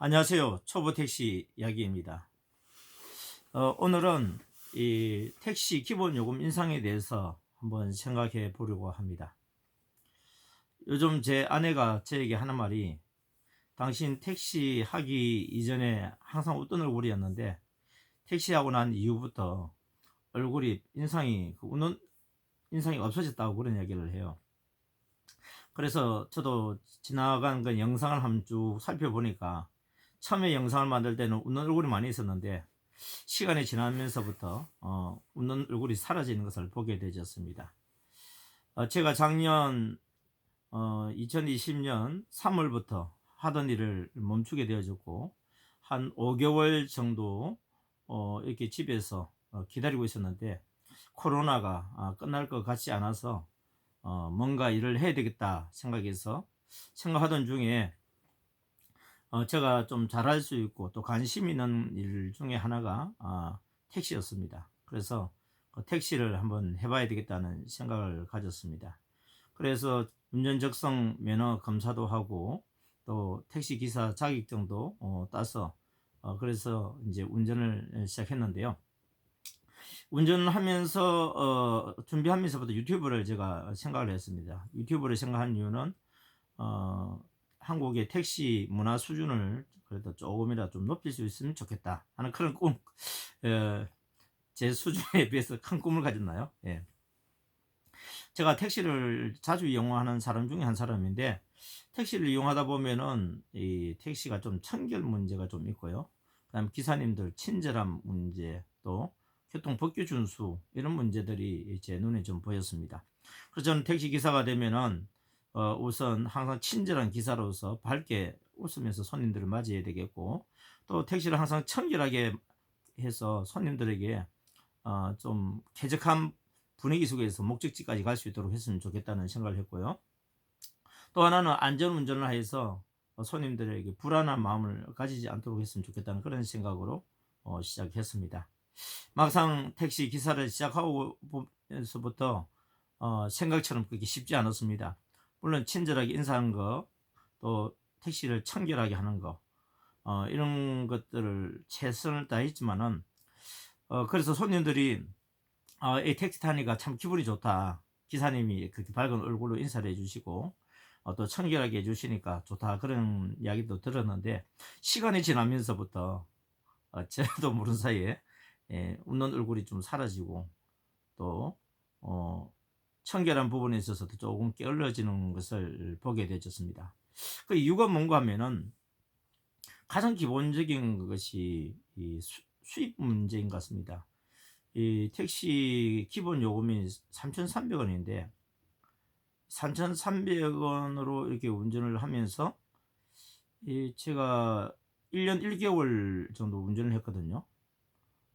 안녕하세요. 초보 택시 이야기입니다. 어, 오늘은 이 택시 기본 요금 인상에 대해서 한번 생각해 보려고 합니다. 요즘 제 아내가 저에게 하는 말이 당신 택시 하기 이전에 항상 웃던 얼굴이었는데 택시 하고 난 이후부터 얼굴이 인상이 그 웃는 인상이 없어졌다고 그런 이야기를 해요. 그래서 저도 지나간 그 영상을 한번 쭉 살펴보니까 처음에 영상을 만들 때는 웃는 얼굴이 많이 있었는데 시간이 지나면서부터 어, 웃는 얼굴이 사라지는 것을 보게 되었습니다. 어, 제가 작년 어, 2020년 3월부터 하던 일을 멈추게 되어졌고 한 5개월 정도 어, 이렇게 집에서 어, 기다리고 있었는데 코로나가 아, 끝날 것 같지 않아서 어, 뭔가 일을 해야 되겠다 생각해서 생각하던 중에 어, 제가 좀 잘할 수 있고 또 관심 있는 일 중에 하나가 아, 택시였습니다. 그래서 그 택시를 한번 해봐야 되겠다는 생각을 가졌습니다. 그래서 운전 적성 면허 검사도 하고 또 택시 기사 자격증도 어, 따서 어, 그래서 이제 운전을 시작했는데요. 운전하면서 어, 준비하면서부터 유튜브를 제가 생각을 했습니다. 유튜브를 생각한 이유는 어, 한국의 택시 문화 수준을 그래도 조금이라도 좀 높일 수 있으면 좋겠다 하는 그런 꿈, 에, 제 수준에 비해서 큰 꿈을 가졌나요? 예. 제가 택시를 자주 이용하는 사람 중에 한 사람인데 택시를 이용하다 보면은 이 택시가 좀 청결 문제가 좀 있고요. 그다음 기사님들 친절함 문제 또 교통 법규 준수 이런 문제들이 제 눈에 좀 보였습니다. 그래서 저는 택시 기사가 되면은 어, 우선 항상 친절한 기사로서 밝게 웃으면서 손님들을 맞이해야 되겠고 또 택시를 항상 청결하게 해서 손님들에게 어, 좀 쾌적한 분위기 속에서 목적지까지 갈 수 있도록 했으면 좋겠다는 생각을 했고요. 또 하나는 안전 운전을 해서 손님들에게 불안한 마음을 가지지 않도록 했으면 좋겠다는 그런 생각으로 어, 시작했습니다. 막상 택시 기사를 시작하고서부터 어, 생각처럼 그렇게 쉽지 않았습니다. 물론 친절하게 인사하는 거, 또 택시를 청결하게 하는 거, 어, 이런 것들을 최선을 다했지만은, 어, 그래서 손님들이, 어, 이 택시 타니까 참 기분이 좋다. 기사님이 그렇게 밝은 얼굴로 인사를 해주시고, 어, 또 청결하게 해주시니까 좋다. 그런 이야기도 들었는데, 시간이 지나면서부터, 어, 저도 모르는 사이에, 예, 웃는 얼굴이 좀 사라지고, 또, 어, 청결한 부분에 있어서도 조금 게을러지는 것을 보게 되었습니다. 그 이유가 뭔가 하면은 가장 기본적인 것이 이 수입 문제인 것 같습니다. 이 택시 기본 요금이 3,300원인데 3,300원으로 이렇게 운전을 하면서 이 제가 1년 1개월 정도 운전을 했거든요.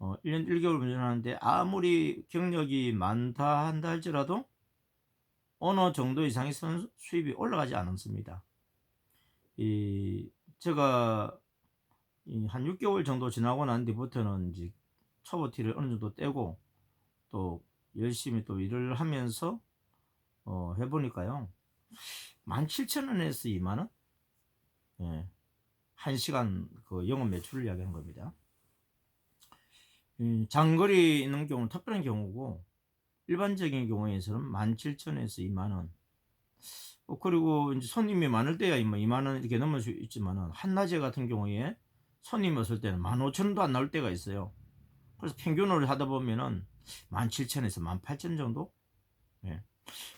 어, 1년 1개월 운전하는데 아무리 경력이 많다 한다 할지라도 어느 정도 이상에서는 수입이 올라가지 않았습니다. 이 제가 이한 6개월 정도 지나고 난 뒤부터는 이제 초보티를 어느 정도 떼고 또 열심히 또 일을 하면서 어 해보니까요. 17,000원에서 2만원? 예. 한 시간 그 영업 매출을 이야기하는 겁니다. 음, 장거리 있는 경우는 특별한 경우고 일반적인 경우에서는 17,000원에서 2만원. 어, 그리고 이제 손님이 많을 때야 2만원 뭐 이렇게 넘을 수 있지만은 한낮에 같은 경우에 손님이 없을 때는 15,000원도 안 나올 때가 있어요. 그래서 평균으로 하다 보면은 17,000원에서 18,000원 정도? 예.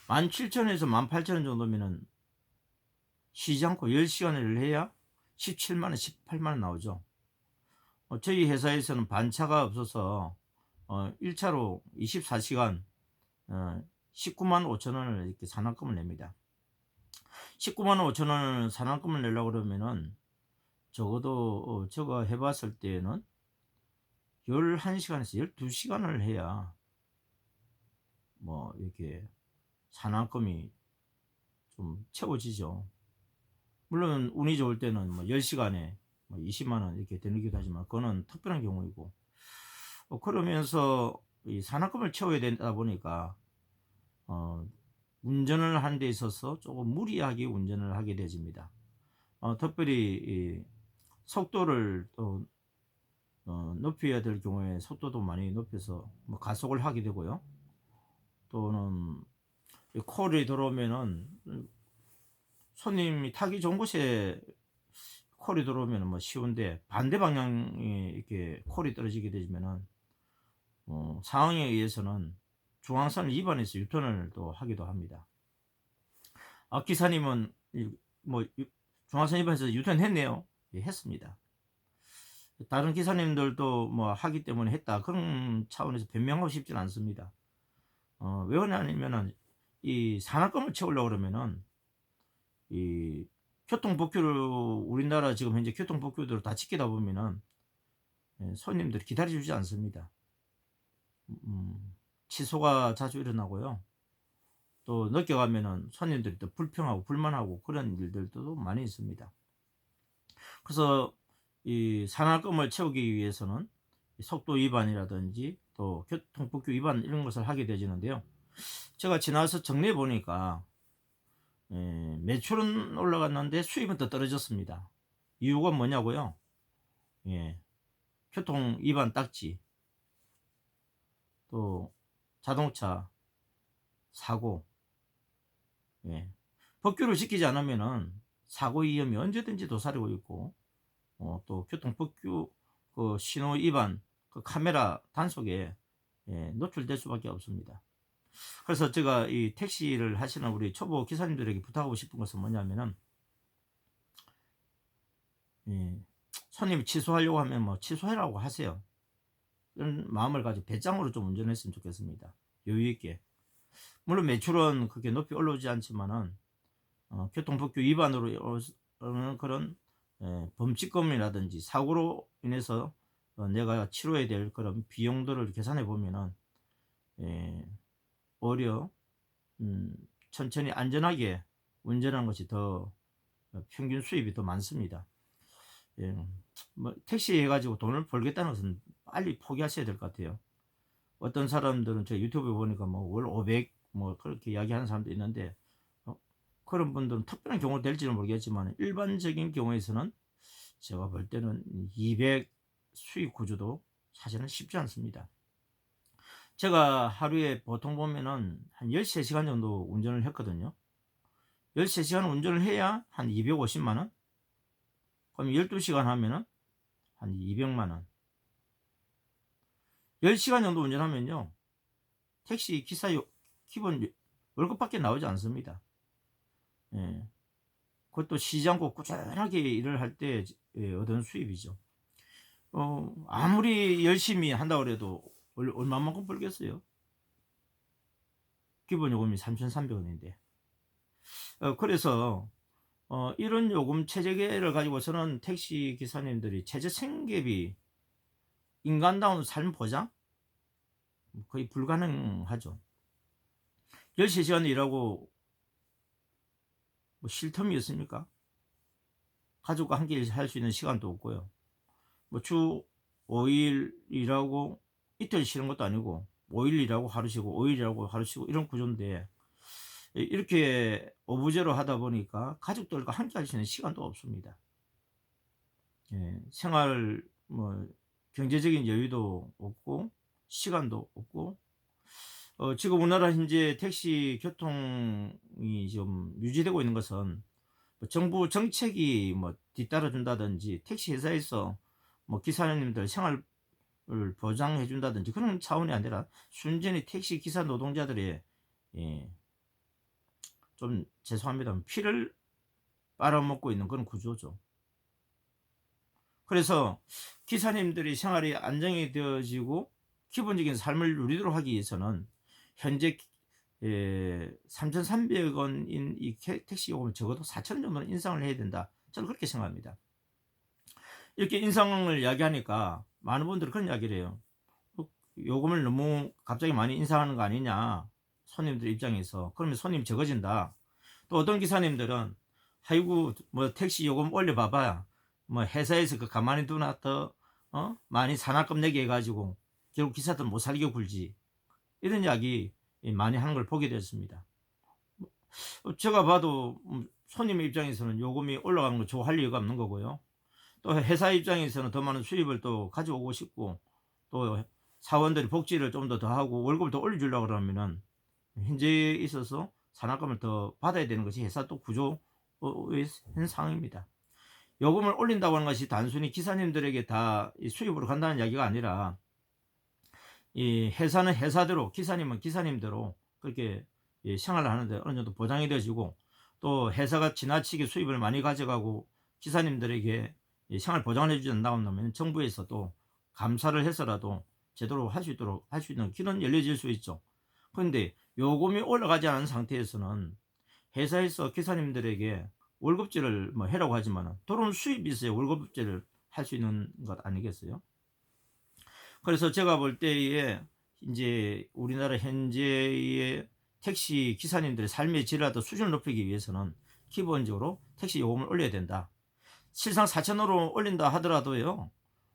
17,000원에서 18,000원 정도면은 쉬지 않고 10시간을 해야 17만원, 18만원 나오죠. 어, 저희 회사에서는 반차가 없어서 어, 1차로 24시간 어, 19만 5천 원을 이렇게 산학금을 냅니다. 19만 5천 원을 산학금을 내려고 그러면은 적어도 어, 제가 해봤을 때는 11시간에서 12시간을 해야 뭐 이렇게 산학금이 좀 채워지죠. 물론 운이 좋을 때는 뭐 10시간에 뭐 20만 원 이렇게 되기도 하지만 그거는 특별한 경우이고 어, 그러면서 이 산학금을 채워야 되다 보니까 어, 운전을 하는 데 있어서 조금 무리하게 운전을 하게 되집니다. 어, 특별히 이 속도를 또 어, 높여야 될 경우에 속도도 많이 높여서 뭐 가속을 하게 되고요. 또는 이 콜이 들어오면은 손님이 타기 좋은 곳에 콜이 들어오면 뭐 쉬운데 반대 방향에 이렇게 콜이 떨어지게 되면은 어, 상황에 의해서는 중앙선을 위반해서 유턴을 또 하기도 합니다. 아, 기사님은 이- 뭐 유- 중앙선 위반해서 유턴했네요. 예, 했습니다. 다른 기사님들도 뭐 하기 때문에 했다 그런 차원에서 변명하고 싶지는 않습니다. 어, 왜 그러냐면은 이 산악금을 채우려고 그러면은 이 교통 복규를 우리나라 지금 현재 교통 복규들을 다 지키다 보면은 예, 손님들이 기다려주지 않습니다. 음, 취소가 자주 일어나고요. 또 늦게 가면은 손님들이 또 불평하고 불만하고 그런 일들도 많이 있습니다. 그래서 이 산악금을 채우기 위해서는 이 속도 위반이라든지 또 교통법규 위반 이런 것을 하게 되지는데요. 제가 지나서 정리해 보니까 예, 매출은 올라갔는데 수입은 더 떨어졌습니다. 이유가 뭐냐고요? 예, 교통 위반 딱지, 또 자동차 사고, 예, 법규를 지키지 않으면은 사고 위험이 언제든지 도사리고 있고, 어, 또 교통 법규 그 신호 위반 그 카메라 단속에 예, 노출될 수밖에 없습니다. 그래서 제가 이 택시를 하시는 우리 초보 기사님들에게 부탁하고 싶은 것은 뭐냐면은 예, 손님이 취소하려고 하면 뭐 취소해라고 하세요. 이런 마음을 가지고 배짱으로 좀 운전했으면 좋겠습니다. 여유 있게. 물론 매출은 그렇게 높이 올라오지 않지만은 어, 교통법규 위반으로 오는 그런 예, 범칙금이라든지 사고로 인해서 어, 내가 치료해야 될 그런 비용들을 계산해 보면은 예, 오히려 음, 천천히 안전하게 운전하는 것이 더 어, 평균 수입이 더 많습니다. 예, 뭐 택시 해가지고 돈을 벌겠다는 것은 빨리 포기하셔야 될 것 같아요. 어떤 사람들은 제 유튜브에 보니까 뭐 월 500 뭐 그렇게 이야기하는 사람도 있는데 어, 그런 분들은 특별한 경우 될지는 모르겠지만 일반적인 경우에서는 제가 볼 때는 200 수익 구조도 사실은 쉽지 않습니다. 제가 하루에 보통 보면은 한 13시간 정도 운전을 했거든요. 13시간 운전을 해야 한 250만원? 그럼 12시간 하면은 한 200만원. 10시간 정도 운전하면요. 택시 기사 요- 기본 월급밖에 나오지 않습니다. 예. 그것도 않고 꾸준하게 일을 할 때 얻은 수입이죠. 어, 아무리 열심히 한다고 해도 얼- 얼마만큼 벌겠어요? 기본 요금이 3,300원인데. 어, 그래서 어, 이런 요금 체제계를 가지고서는 택시 기사님들이 체제 생계비 인간다운 삶 보장 거의 불가능하죠. 13시간 일하고 뭐쉴 틈이 있습니까? 가족과 함께 할 수 있는 시간도 없고요. 뭐 주 5일 일하고 이틀 쉬는 것도 아니고 5일 일하고 하루 쉬고 5일 일하고 하루 쉬고 이런 구조인데 이렇게 오브제로 하다 보니까 가족들과 함께 할 수 있는 시간도 없습니다. 예, 생활 뭐 경제적인 여유도 없고 시간도 없고 어, 지금 우리나라 현재 택시 교통이 좀 유지되고 있는 것은 뭐 정부 정책이 뭐 뒤따라 준다든지 택시 회사에서 뭐 기사님들 생활을 보장해 준다든지 그런 차원이 아니라 순전히 택시 기사 노동자들의 예, 좀 죄송합니다 피를 빨아먹고 있는 그런 구조죠. 그래서 기사님들이 생활이 안정이 되어지고 기본적인 삶을 누리도록 하기 위해서는 현재 예, 3,300원인 이 캐- 택시 요금을 적어도 4,000원 정도는 인상을 해야 된다. 저는 그렇게 생각합니다. 이렇게 인상을 이야기하니까 많은 분들이 그런 이야기를 해요. 어, 요금을 너무 갑자기 많이 인상하는 거 아니냐. 손님들 입장에서. 그러면 손님 적어진다. 또 어떤 기사님들은 아이고 뭐 택시 요금 올려봐봐. 뭐 회사에서 그 가만히 두나 더 어? 많이 산악금 내게 해가지고 결국 기사들 못 살게 굴지. 이런 이야기 많이 하는 걸 보게 됐습니다. 어, 제가 봐도 음, 손님 입장에서는 요금이 올라가는 거 좋아할 이유가 없는 거고요. 또 회사 입장에서는 더 많은 수입을 또 가져오고 싶고 또 사원들이 복지를 좀 더 더 하고 월급을 더 올려주려고 그러면은 현재에 있어서 산학금을 더 받아야 되는 것이 회사 또 구조의 현 상황입니다. 요금을 올린다고 하는 것이 단순히 기사님들에게 다이 수입으로 간다는 이야기가 아니라 이 회사는 회사대로 기사님은 기사님대로 그렇게 이 생활을 하는데 어느 정도 보장이 되어지고 또 회사가 지나치게 수입을 많이 가져가고 기사님들에게 이 생활 보장을 해주지 않는다고 하면 정부에서 도 감사를 해서라도 제대로 할 수 있도록 할 수 있는 길은 열려질 수 있죠. 그런데 요금이 올라가지 않은 상태에서는 회사에서 기사님들에게 월급제를 뭐 해라고 하지만 들어온 수입이 있어야 월급제를 할 수 있는 것 아니겠어요? 그래서 제가 볼 때에 이제 우리나라 현재의 택시 기사님들의 삶의 질이라도 수준을 높이기 위해서는 기본적으로 택시 요금을 올려야 된다. 실상 4천원으로 올린다 하더라도요.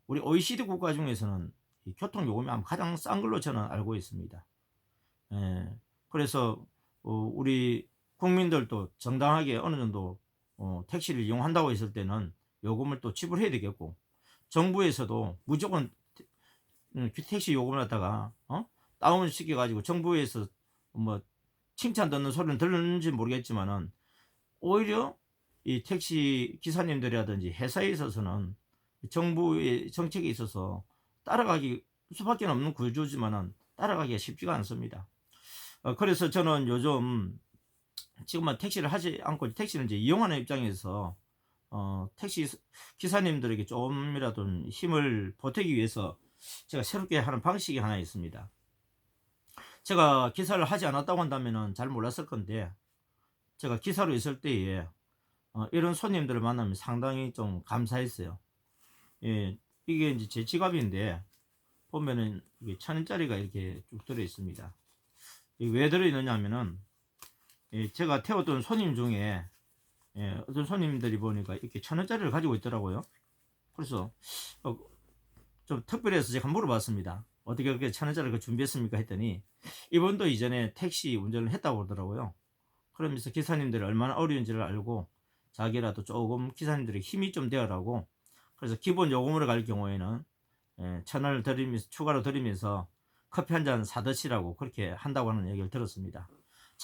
우리 OECD 국가 중에서는 이 교통 요금이 아마 가장 싼 걸로 저는 알고 있습니다. 예, 그래서 어, 우리 국민들도 정당하게 어느 정도 어, 택시를 이용한다고 했을 때는 요금을 또 지불해야 되겠고 정부에서도 무조건 태- 음, 택시 요금을 갖다가 어? 다운 시켜 가지고 정부에서 뭐 칭찬 듣는 소리는 들리는지 모르겠지만은 오히려 이 택시 기사님들이라든지 회사에 있어서는 정부의 정책에 있어서 따라가기 수밖에 없는 구조지만은 따라가기가 쉽지가 않습니다. 어, 그래서 저는 요즘 지금은 택시를 하지 않고 택시를 이제 이용하는 입장에서 어, 택시 기사님들에게 조금이라도 힘을 보태기 위해서 제가 새롭게 하는 방식이 하나 있습니다. 제가 기사를 하지 않았다고 한다면 잘 몰랐을 건데 제가 기사로 있을 때에 어, 이런 손님들을 만나면 상당히 좀 감사했어요. 예, 이게 이제 제 지갑인데 보면은 이게 천 원짜리가 이렇게 쭉 들어 있습니다. 왜 들어 있느냐면은 예, 제가 태웠던 손님 중에 예, 어떤 손님들이 보니까 이렇게 천 원짜리를 가지고 있더라고요. 그래서 어, 좀 특별해서 제가 물어봤습니다. 어떻게 그렇게 천 원짜리를 준비했습니까? 했더니 이분도 이전에 택시 운전을 했다고 그러더라고요. 그러면서 기사님들이 얼마나 어려운지를 알고 자기라도 조금 기사님들의 힘이 좀 되어라고 그래서 기본 요금으로 갈 경우에는 예, 천 원을 드리면서 추가로 드리면서 커피 한 잔 사드시라고 그렇게 한다고 하는 얘기를 들었습니다.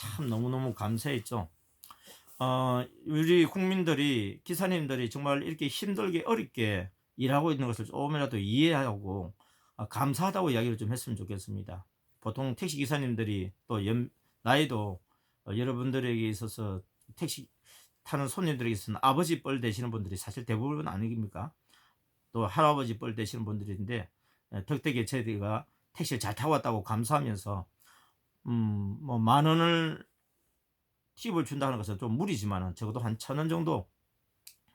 참 너무너무 감사했죠. 어, 우리 국민들이 기사님들이 정말 이렇게 힘들게 어렵게 일하고 있는 것을 조금이라도 이해하고 어, 감사하다고 이야기를 좀 했으면 좋겠습니다. 보통 택시 기사님들이 또 연, 나이도 어, 여러분들에게 있어서 택시 타는 손님들에게 있어서는 아버지 뻘 되시는 분들이 사실 대부분 아닙니까? 또 할아버지 뻘 되시는 분들인데 에, 덕택에 저희가 택시를 잘 타고 왔다고 감사하면서 음, 뭐 만 원을 팁을 준다는 것은 좀 무리지만 적어도 한 천 원 정도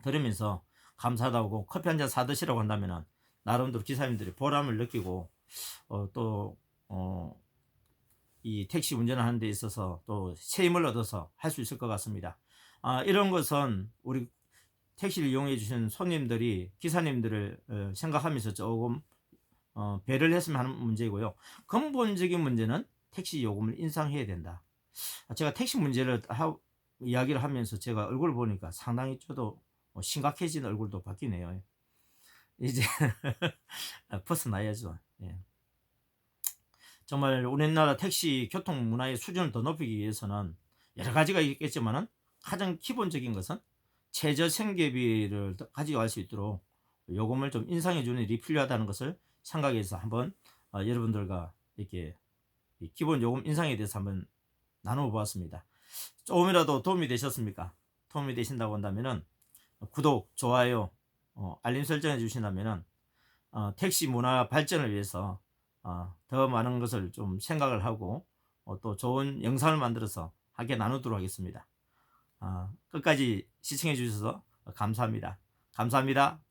들으면서 감사하다고 커피 한 잔 사드시라고 한다면은 나름대로 기사님들이 보람을 느끼고 어, 또 어, 이 택시 운전을 하는 데 있어서 또새 힘을 얻어서 할 수 있을 것 같습니다. 아, 이런 것은 우리 택시를 이용해 주시는 손님들이 기사님들을 어, 생각하면서 조금 어, 배를 했으면 하는 문제이고요. 근본적인 문제는 택시 요금을 인상해야 된다. 아, 제가 택시 문제를 하, 이야기를 하면서 제가 얼굴을 보니까 상당히 저도 뭐 심각해진 얼굴도 바뀌네요. 이제 벗어나야죠. 예. 정말 우리나라 택시 교통 문화의 수준을 더 높이기 위해서는 여러 가지가 있겠지만은 가장 기본적인 것은 최저 생계비를 더 가져갈 수 있도록 요금을 좀 인상해 주는 일이 필요하다는 것을 생각해서 한번 어, 여러분들과 이렇게 이 기본 요금 인상에 대해서 한번 나눠 보았습니다. 조금이라도 도움이 되셨습니까? 도움이 되신다고 한다면은 구독, 좋아요, 어, 알림 설정해 주신다면은 어, 택시 문화 발전을 위해서 어, 더 많은 것을 좀 생각을 하고 어, 또 좋은 영상을 만들어서 함께 나누도록 하겠습니다. 아, 끝까지 시청해 주셔서 감사합니다. 감사합니다.